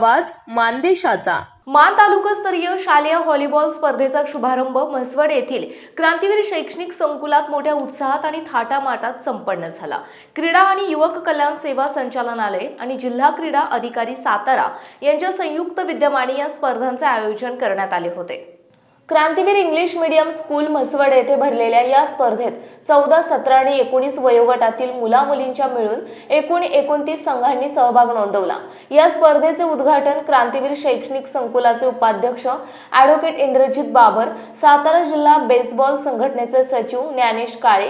आवाज मानदेशाचा. मान तालुकास्तरीय शालेय व्हॉलीबॉल स्पर्धेचा शुभारंभ म्हसवड येथील क्रांतीवीर शैक्षणिक संकुलात मोठ्या उत्साहात आणि थाटामाटात संपन्न झाला. क्रीडा आणि युवक कल्याण सेवा संचालनालय आणि जिल्हा क्रीडा अधिकारी सातारा यांच्या संयुक्त विद्यमाने या स्पर्धांचे आयोजन करण्यात आले होते. Krantiveer English medium school Mhaswad येथे भरलेल्या या स्पर्धेत चौदा सतरा आणि एकोणीस वयोगटातील मुला मुलींच्या मिळून एकूण एकोणतीस संघांनी सहभाग नोंदवला. या स्पर्धेचे उद्घाटन क्रांतीवीर शैक्षणिक संकुलाचे उपाध्यक्ष ॲडव्होकेट इंद्रजित बाबर सातारा जिल्हा बेसबॉल संघटनेचे सचिव ज्ञानेश काळे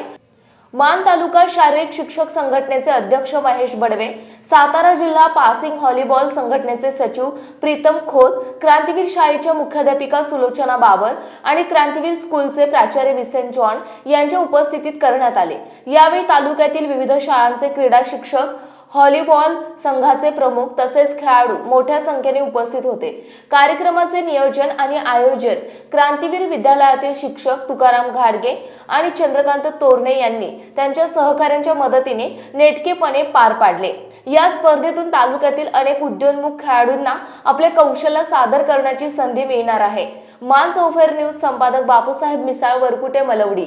मान तालुका शारीरिक शिक्षक संघटनेचे अध्यक्ष महेश बडवे सातारा जिल्हा पासिंग व्हॉलीबॉल संघटनेचे सचिव प्रीतम खोत क्रांतीवीर शाळेच्या मुख्याध्यापिका सुलोचना बाबर आणि क्रांतीवीर स्कूलचे प्राचार्य विसेंट जॉन यांच्या उपस्थितीत करण्यात आले. यावेळी तालुक्यातील विविध शाळांचे क्रीडा शिक्षक व्हॉलीबॉल संघाचे प्रमुख तसेच खेळाडू मोठ्या संख्येने उपस्थित होते. कार्यक्रमाचे नियोजन आणि आयोजन क्रांतीवीर विद्यालयातील शिक्षक तुकाराम घाडगे आणि चंद्रकांत तोरणे यांनी त्यांच्या सहकाऱ्यांच्या मदतीने नेटकेपणे पार पाडले. या स्पर्धेतून तालुक्यातील अनेक उद्योन्मुख खेळाडूंना आपले कौशल्य सादर करण्याची संधी मिळणार आहे. मान चौफेर न्यूज संपादक बापूसाहेब मिसाळ वरकुटे मलवडी.